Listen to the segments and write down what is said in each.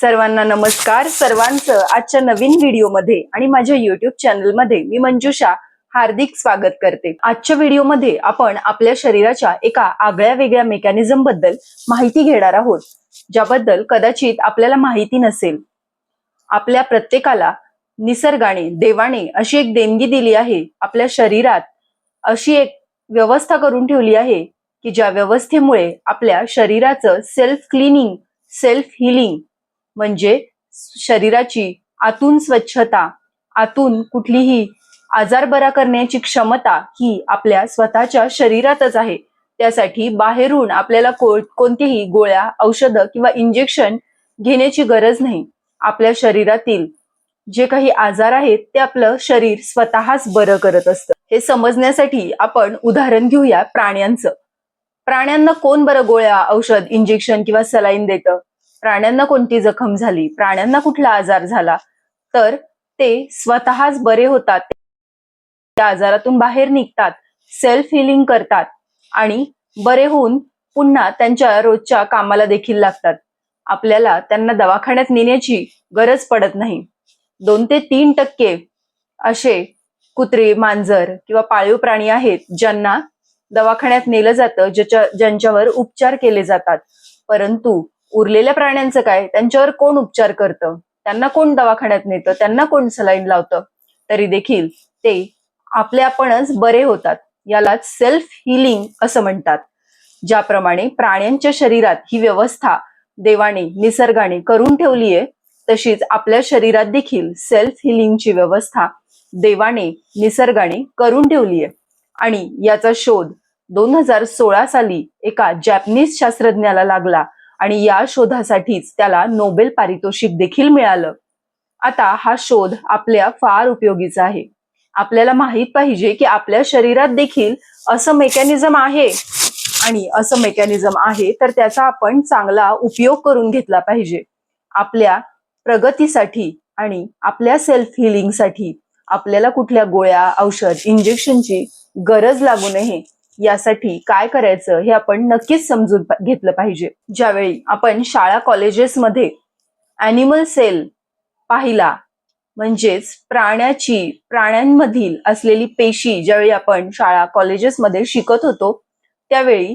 सर्वांना नमस्कार. सर्वांचं आजच्या नवीन व्हिडिओमध्ये आणि माझ्या युट्यूब चॅनलमध्ये मी मंजुषा हार्दिक स्वागत करते. आजच्या व्हिडिओमध्ये आपण आपल्या शरीराच्या एका आगळ्या वेगळ्या मेकॅनिझमबद्दल माहिती घेणार आहोत. ज्याबद्दल कदाचित आपल्याला माहिती नसेल. आपल्या प्रत्येकाला निसर्गाने देवाने अशी एक देणगी दिली आहे. आपल्या शरीरात अशी एक व्यवस्था करून ठेवली आहे की ज्या व्यवस्थेमुळे आपल्या शरीराचं सेल्फ क्लिनिंग सेल्फ हिलिंग म्हणजे शरीराची आतून स्वच्छता आतून कुठलीही आजार बरा करण्याची क्षमता ही आपल्या स्वतःच्या शरीरातच आहे. त्यासाठी बाहेरून आपल्याला को- कोणतीही गोळ्या औषधं किंवा इंजेक्शन घेण्याची गरज नाही. आपल्या शरीरातील जे काही आजार आहेत ते आपलं शरीर स्वतःच बरं करत असतं. हे समजण्यासाठी आपण उदाहरण घेऊया प्राण्यांचं. प्राण्यांना कोण बरं गोळ्या औषध इंजेक्शन किंवा सलाईन देतं? प्राण्यांना कोणती जखम झाली प्राण्यांना कुठला आजार झाला तर ते स्वतःच बरे होतात. त्या आजारातून बाहेर निघतात सेल्फ हिलिंग करतात आणि बरे होऊन पुन्हा त्यांच्या रोजच्या कामाला देखील लागतात. आपल्याला त्यांना दवाखान्यात नेण्याची गरज पडत नाही. दोन ते तीन टक्के असे कुत्रे मांजर किंवा पाळीव प्राणी आहेत ज्यांना दवाखान्यात नेलं जातं ज्याच्या ज्यांच्यावर उपचार केले जातात. परंतु उरलेल्या प्राण्यांचं काय? त्यांच्यावर कोण उपचार करतं? त्यांना कोण दवाखान्यात नेतं? त्यांना कोण सलाईन लावतं? तरी देखील ते आपले आपणच बरे होतात. यालाच सेल्फ हिलिंग असं म्हणतात. ज्याप्रमाणे प्राण्यांच्या शरीरात ही व्यवस्था देवाने निसर्गाने करून ठेवली आहे तशीच आपल्या शरीरात देखील सेल्फ हिलिंगची व्यवस्था देवाने निसर्गाने करून ठेवली आहे. आणि याचा शोध दोन हजार सोळा साली एका जॅपनीज शास्त्रज्ञाला लागला. आणि या शोधासाठीच त्याला नोबेल पारितोषिक देखील मिळालं. आता हा शोध आपल्या फार उपयोगीचा आहे. आपल्याला माहीत पाहिजे की आपल्या शरीरात देखील असं मेकॅनिझम आहे. आणि असं मेकॅनिझम आहे तर त्याचा आपण चांगला उपयोग करून घेतला पाहिजे. आपल्या प्रगतीसाठी आणि आपल्या सेल्फ हिलिंगसाठी आपल्याला कुठल्या गोळ्या औषध इंजेक्शनची गरज लागू नये. यासाठी काय करायचं हे आपण नक्कीच समजून घेतलं पाहिजे. ज्यावेळी आपण शाळा कॉलेजेसमध्ये अॅनिमल सेल पाहिला म्हणजेच प्राण्याची प्राण्यांमधील असलेली पेशी ज्यावेळी आपण शाळा कॉलेजेसमध्ये शिकत होतो त्यावेळी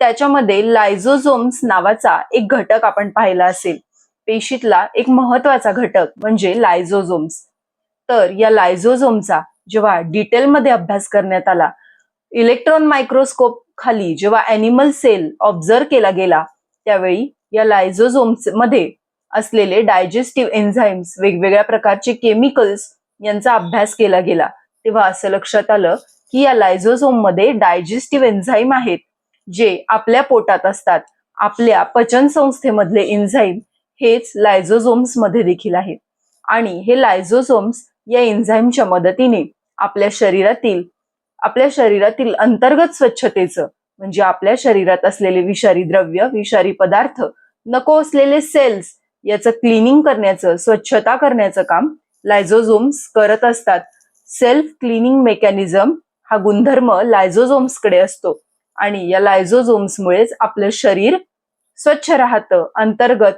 त्याच्यामध्ये लायझोझोम्स नावाचा एक घटक आपण पाहिला असेल. पेशीतला एक महत्त्वाचा घटक म्हणजे लायझोझोम्स तर या लायझोझोमचा जेव्हा डिटेलमध्ये अभ्यास करण्यात आला इलेक्ट्रॉन मायक्रोस्कोप खाली जेव्हा अॅनिमल सेल ऑब्झर्व केला गेला त्यावेळी या लायझोझोम्समध्ये असलेले डायजेस्टिव्ह एन्झाईम्स वेगवेगळ्या प्रकारचे केमिकल्स यांचा अभ्यास केला गेला. तेव्हा असं लक्षात आलं की या लायझोझोममध्ये डायजेस्टिव्ह एन्झाईम आहेत जे आपल्या पोटात असतात. आपल्या पचन संस्थेमधले एन्झाईम हेच लायझोझोम्समध्ये देखील आहेत. आणि हे लायझोझोम्स या एन्झाईमच्या मदतीने आपल्या शरीरातील आपल्या शरीरातील अंतर्गत स्वच्छतेचं म्हणजे आपल्या शरीरात असलेले विषारी द्रव्य विषारी पदार्थ नको असलेले सेल्स याचं क्लिनिंग करण्याचं स्वच्छता करण्याचं काम लायझोझोम्स करत असतात. सेल्फ क्लिनिंग मेकॅनिझम हा गुणधर्म लायझोझोम्सकडे असतो. आणि या लायझोझोम्समुळेच आपलं शरीर स्वच्छ राहतं अंतर्गत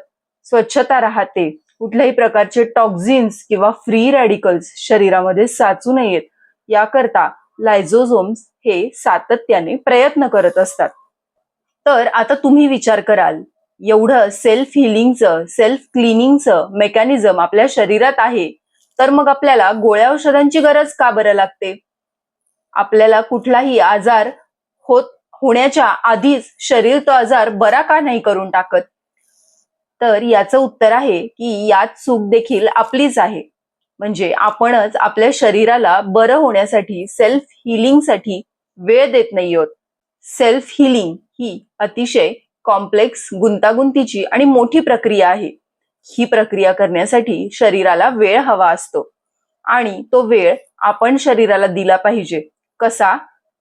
स्वच्छता राहते. कुठल्याही प्रकारचे टॉक्झिन्स किंवा फ्री रॅडिकल्स शरीरामध्ये साचू नयेत. याकरता लायझोझोम्स हे सातत्याने प्रयत्न करत असतात. तर आता तुम्ही विचार कराल एवढं सेल्फ हिलिंगचं सेल्फ क्लिनिंगचं मेकॅनिझम आपल्या शरीरात आहे तर मग आपल्याला गोळ्या औषधांची गरज का बरं लागते? आपल्याला कुठलाही आजार होत होण्याच्या आधीच शरीर तो आजार बरा का नाही करून टाकत? तर याचं उत्तर आहे की यात चूक देखील आपलीच आहे. म्हणजे आपणच आपल्या शरीराला बरं होण्यासाठी सेल्फ हिलिंगसाठी वेळ देत नाही आहोत. सेल्फ हिलिंग ही अतिशय कॉम्प्लेक्स गुंतागुंतीची आणि मोठी प्रक्रिया आहे. ही प्रक्रिया करण्यासाठी शरीराला वेळ हवा असतो. आणि तो वेळ आपण शरीराला दिला पाहिजे. कसा?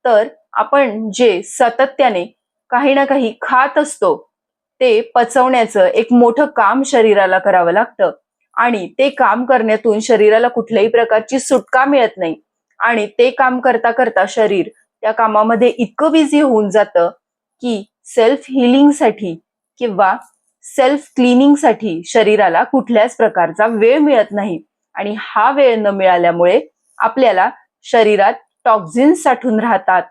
तर आपण जे सातत्याने काही ना काही खात असतो ते पचवण्याचं एक मोठं काम शरीराला करावं लागतं. आणि ते काम करण्यातून शरीराला कुठल्याही प्रकारची सुटका मिळत नाही. आणि ते काम करता करता शरीर त्या कामामध्ये इतकं बिझी होऊन जातं की सेल्फ हिलिंगसाठी किंवा सेल्फ क्लिनिंगसाठी शरीराला कुठल्याच प्रकारचा वेळ मिळत नाही. आणि हा वेळ न मिळाल्यामुळे आपल्याला शरीरात टॉक्झिन्स साठून राहतात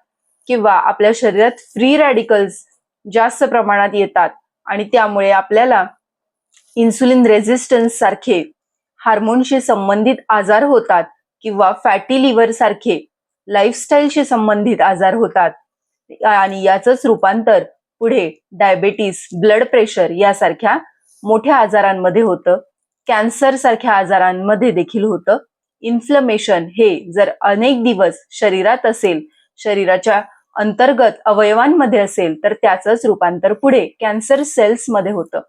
किंवा आपल्या शरीरात फ्री रॅडिकल्स जास्त प्रमाणात येतात. आणि त्यामुळे आपल्याला इन्सुलिन रेझिस्टन्स सारखे हार्मोनशी संबंधित आजार होतात किंवा फॅटी लिव्हर सारखे लाईफस्टाईलशी संबंधित आजार होतात. आणि याचंच रूपांतर पुढे डायबेटीस ब्लड प्रेशर यासारख्या मोठ्या आजारांमध्ये होतं. कॅन्सर सारख्या आजारांमध्ये देखील होतं. इन्फ्लमेशन हे जर अनेक दिवस शरीरात असेल शरीराच्या अंतर्गत अवयवांमध्ये असेल तर त्याचंच रूपांतर पुढे कॅन्सर सेल्समध्ये होतं.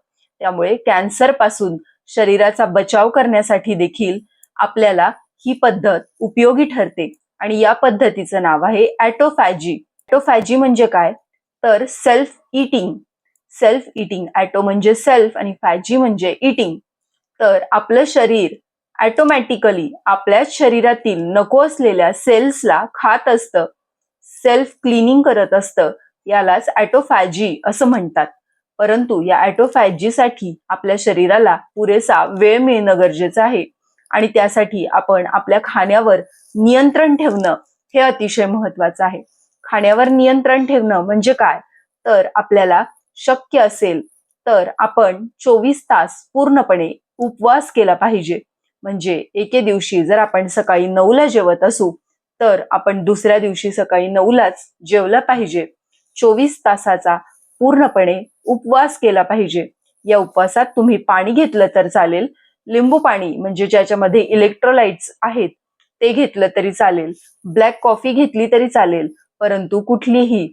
त्यामुळे कॅन्सरपासून शरीराचा बचाव करण्यासाठी देखील आपल्याला ही पद्धत उपयोगी ठरते. आणि या पद्धतीचं नाव आहे ॲटोफॅजी. ॲटोफॅजी म्हणजे काय? तर self eating self eating auto म्हणजे सेल्फ आणि फॅजी म्हणजे इटिंग तर आपलं शरीर ॲटोमॅटिकली आपल्याच शरीरातील नको असलेल्या सेल्सला खात असतं. सेल्फ क्लिनिंग करत असतं. यालाच ॲटोफॅजी असं म्हणतात. परंतु या ॲटोफॅजीसाठी आपल्या शरीराला पुरेसा वेळ मिळणं गरजेचं आहे. आणि त्यासाठी आपण आपल्या खाण्यावर नियंत्रण ठेवणं हे अतिशय महत्वाचं आहे. खाण्यावर नियंत्रण ठेवणं म्हणजे काय? तर आपल्याला शक्य असेल तर आपण चोवीस तास पूर्णपणे उपवास केला पाहिजे. म्हणजे एके दिवशी जर आपण सकाळी नऊला जेवत असू तर आपण दुसऱ्या दिवशी सकाळी नऊलाच जेवलं पाहिजे. चोवीस तासाचा पूर्णपणे उपवास केला पाहिजे. या उपवासात तुम्ही पाणी घेतलं तर चालेल. लिंबू पाणी म्हणजे ज्याच्यामध्ये इलेक्ट्रोलाइट्स आहेत ते घेतलं तरी चालेल. ब्लॅक कॉफी घेतली तरी चालेल. परंतु कुठलीही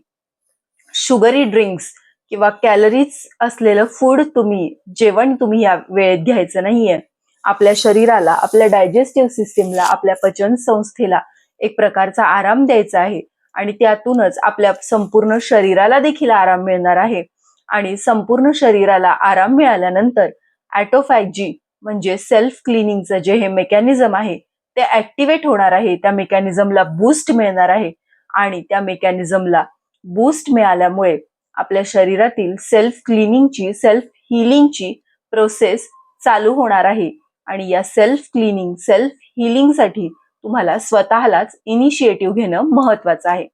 शुगरी ड्रिंक्स किंवा कॅलरीज असलेलं फूड तुम्ही जेवण तुम्ही या वेळेत घ्यायचं नाहीये. आपल्या शरीराला आपल्या डायजेस्टिव्ह सिस्टीमला आपल्या पचन संस्थेला एक प्रकारचा आराम द्यायचा आहे. आणि त्यातूनच आपल्या संपूर्ण शरीराला देखील आराम मिळणार आहे. आणि संपूर्ण शरीराला आराम मिळाल्यानंतर ॲटोफॅजी म्हणजे सेल्फ क्लिनिंगचं जे हे मेकॅनिझम आहे ते ऍक्टिव्हेट होणार आहे. त्या मेकॅनिझमला बूस्ट मिळणार आहे. आणि त्या मेकॅनिझमला बूस्ट मिळाल्यामुळे आपल्या शरीरातील सेल्फ क्लिनिंगची सेल्फ हिलिंगची प्रोसेस चालू होणार आहे. आणि या सेल्फ क्लिनिंग सेल्फ हिलिंगसाठी तुम्हाला स्वतःलाच इनिशिएटिव्ह घेणं महत्वाचं आहे.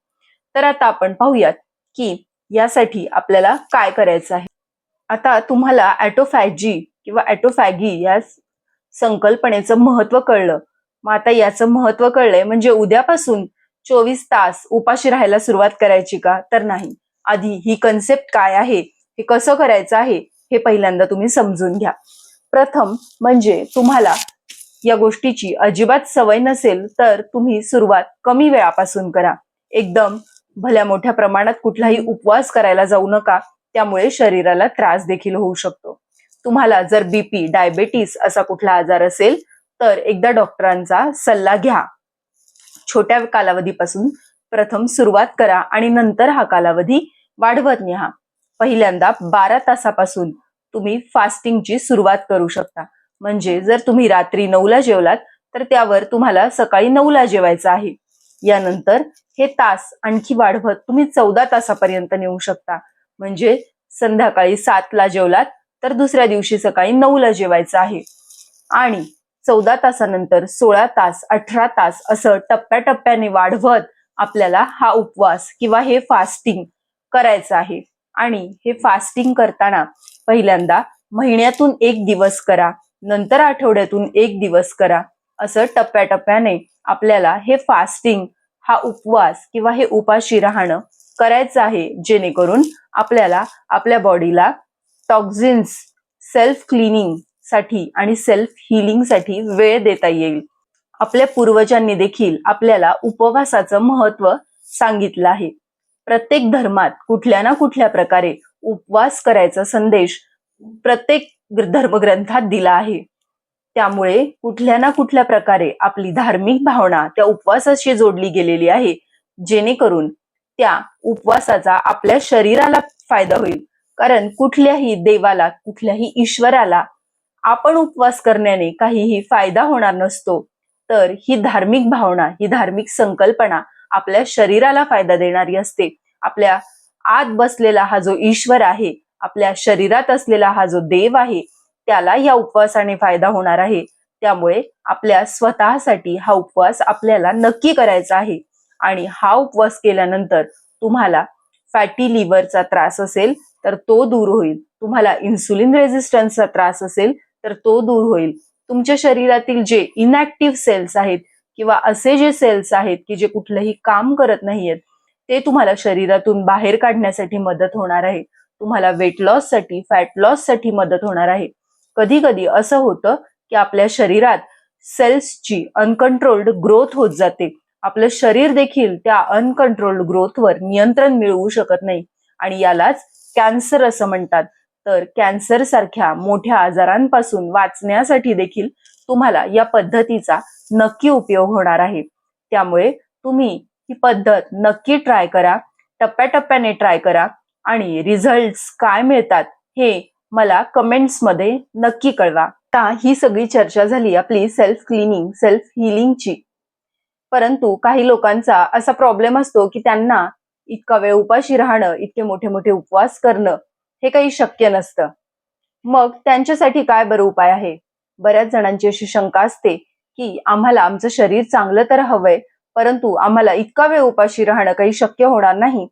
तर आता आपण पाहूयात की यासाठी आपल्याला काय करायचं आहे. आता तुम्हाला ॲटोफॅजी किंवा ॲटोफॅगी या संकल्पनेचं महत्त्व कळलं. मग आता याचं महत्त्व कळलंय म्हणजे उद्यापासून चोवीस तास उपाशी राहायला सुरुवात करायची का? तर नाही. आधी ही कन्सेप्ट काय आहे? हे कसं करायचं आहे? हे पहिल्यांदा तुम्ही समजून घ्या. प्रथम म्हणजे तुम्हाला या गोष्टीची अजिबात सवय नसेल तर तुम्ही सुरुवात कमी वेळापासून करा. एकदम भल्या मोठ्या प्रमाणात कुठलाही उपवास करायला जाऊ नका त्यामुळे शरीराला त्रास देखील होऊ शकतो. तुम्हाला जर बीपी डायबेटीस असा कुठला आजार असेल तर एकदा डॉक्टरांचा सल्ला घ्या. छोट्या कालावधीपासून प्रथम सुरुवात करा आणि नंतर हा कालावधी वाढवत न्या पहिल्यांदा बारा तासापासून तुम्ही फास्टिंगची सुरुवात करू शकता. म्हणजे जर तुम्ही रात्री नऊला जेवलात तर त्यावर तुम्हाला सकाळी नऊला जेवायचं आहे. यानंतर हे तास आणखी वाढवत तुम्ही चौदा तासापर्यंत नेऊ शकता. म्हणजे संध्याकाळी सातला जेवलात तर दुसऱ्या दिवशी सकाळी नऊला जेवायचं आहे. आणि चौदा तासानंतर सोळा तास अठरा तास असं टप्प्याटप्प्याने वाढवत आपल्याला हा उपवास किंवा हे फास्टिंग करायचं आहे. आणि हे फास्टिंग करताना पहिल्यांदा महिन्यातून एक दिवस करा. नंतर आठवड्यातून एक दिवस करा. असं टप्प्याटप्प्याने आपल्याला हे फास्टिंग हा उपवास किंवा हे उपाशी राहणं करायचं आहे जेणेकरून आपल्याला आपल्या बॉडीला टॉक्झिन्स सेल्फ क्लिनिंगसाठी आणि सेल्फ हिलिंगसाठी वेळ देता येईल. आपल्या पूर्वजांनी देखील आपल्याला उपवासाचं महत्त्व सांगितलं आहे. प्रत्येक धर्मात कुठल्या ना कुठल्या प्रकारे उपवास करायचा संदेश प्रत्येक धर्मग्रंथात दिला आहे. त्यामुळे कुठल्या ना कुठल्या प्रकारे आपली धार्मिक भावना त्या उपवासाशी जोडली गेलेली आहे. जेणेकरून त्या उपवासाचा आपल्या शरीराला फायदा होईल. कारण कुठल्याही देवाला कुठल्याही ईश्वराला आपण उपवास करण्याने काहीही फायदा होणार नसतो. तर ही धार्मिक भावना ही धार्मिक संकल्पना आपल्या शरीराला फायदा देणारी असते. आपल्या आत बसलेला हा जो ईश्वर आहे आपल्या शरीरात असलेला हा जो देव आहे त्याला या उपवासाने फायदा होणार आहे. त्यामुळे आपल्या स्वतःसाठी हा उपवास आपल्याला नक्की करायचा आहे. आणि हा उपवास केल्यानंतर तुम्हाला फॅटी लिव्हरचा त्रास असेल तर तो दूर होईल. तुम्हाला इन्सुलिन रेझिस्टन्सचा त्रास असेल तर तो दूर होईल. तुमच्या शरीरातील जे इनॅक्टिव्ह सेल्स आहेत किंवा असे जे सेल्स आहेत की जे कुठलंही काम करत नाहीयेत ते तुम्हाला शरीरातून बाहेर काढण्यासाठी मदत होणार आहे. तुम्हाला वेट लॉससाठी फॅट लॉससाठी मदत होणार आहे. कधी कधी असं होतं की आपल्या शरीरात सेल्सची अनकंट्रोल्ड ग्रोथ होत जाते. आपलं शरीर देखील त्या अनकंट्रोल्ड ग्रोथवर नियंत्रण मिळवू शकत नाही. आणि यालाच कॅन्सर असं म्हणतात. तर कॅन्सर सारख्या मोठ्या आजारांपासून वाचण्यासाठी देखील तुम्हाला या पद्धतीचा नक्की उपयोग होणार आहे. त्यामुळे तुम्ही ही पद्धत नक्की ट्राय करा. टप्प्याटप्प्याने ट्राय करा. आणि रिझल्ट काय मिळतात हे मला कमेंट्समध्ये नक्की कळवा. आता ही सगळी चर्चा झाली आपली सेल्फ क्लिनिंग सेल्फ हिलिंगची परंतु काही लोकांचा असा प्रॉब्लेम असतो की त्यांना इतका वेळ उपाशी राहणं इतके मोठे मोठे उपवास करणं हे काही शक्य नसतं. मग त्यांच्यासाठी काय बरं उपाय आहे? बऱ्याच जणांची अशी शंका असते की आम्हाला आमचं शरीर चांगलं तर हवंय परंतु आम्हाला इतका वेळ उपाशी राहणं काही शक्य होणार नाही.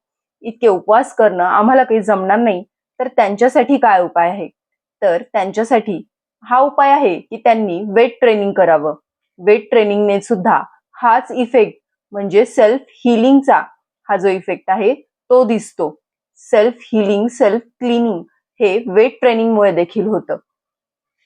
इतके उपवास करणं आम्हाला काही जमणार नाही. तर त्यांच्यासाठी काय उपाय आहे? तर त्यांच्यासाठी हा उपाय आहे की त्यांनी वेट ट्रेनिंग करावं. वेट ट्रेनिंगने सुद्धा हाच इफेक्ट म्हणजे सेल्फ हिलिंगचा हा जो इफेक्ट आहे तो दिसतो. सेल्फ हिलिंग सेल्फ क्लिनिंग हे वेट ट्रेनिंगमुळे देखील होतं.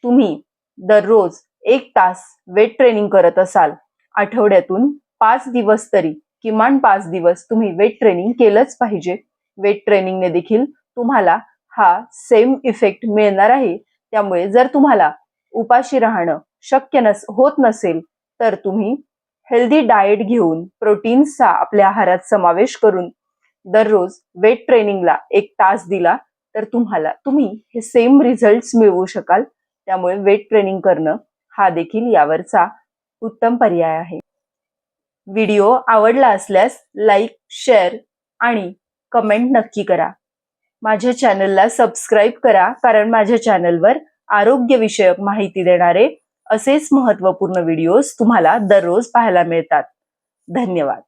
तुम्ही दररोज एक तास वेट ट्रेनिंग करत असाल आठवड्यातून पाच दिवस तरी किमान पाच दिवस तुम्ही वेट ट्रेनिंग केलंच पाहिजे. वेट ट्रेनिंगने देखील तुम्हाला हा सेम इफेक्ट मिळणार आहे. त्यामुळे जर तुम्हाला उपाशी राहणं शक्य नस होत नसेल तर तुम्ही हेल्दी डाएट घेऊन प्रोटीन्सचा आपल्या आहारात समावेश करून दररोज वेट ट्रेनिंगला एक तास दिला तर तुम्हाला तुम्ही हे सेम रिझल्ट्स मिळवू शकाल. त्यामुळे वेट ट्रेनिंग करणं हा देखील यावरचा उत्तम पर्याय आहे. व्हिडिओ आवडला असल्यास लाईक शेअर आणि कमेंट नक्की करा. माझ्या चॅनलला सबस्क्राईब करा कारण माझ्या चॅनलवर आरोग्यविषयक माहिती देणारे असेच महत्त्वपूर्ण व्हिडिओज तुम्हाला दररोज पाहायला मिळतात. धन्यवाद.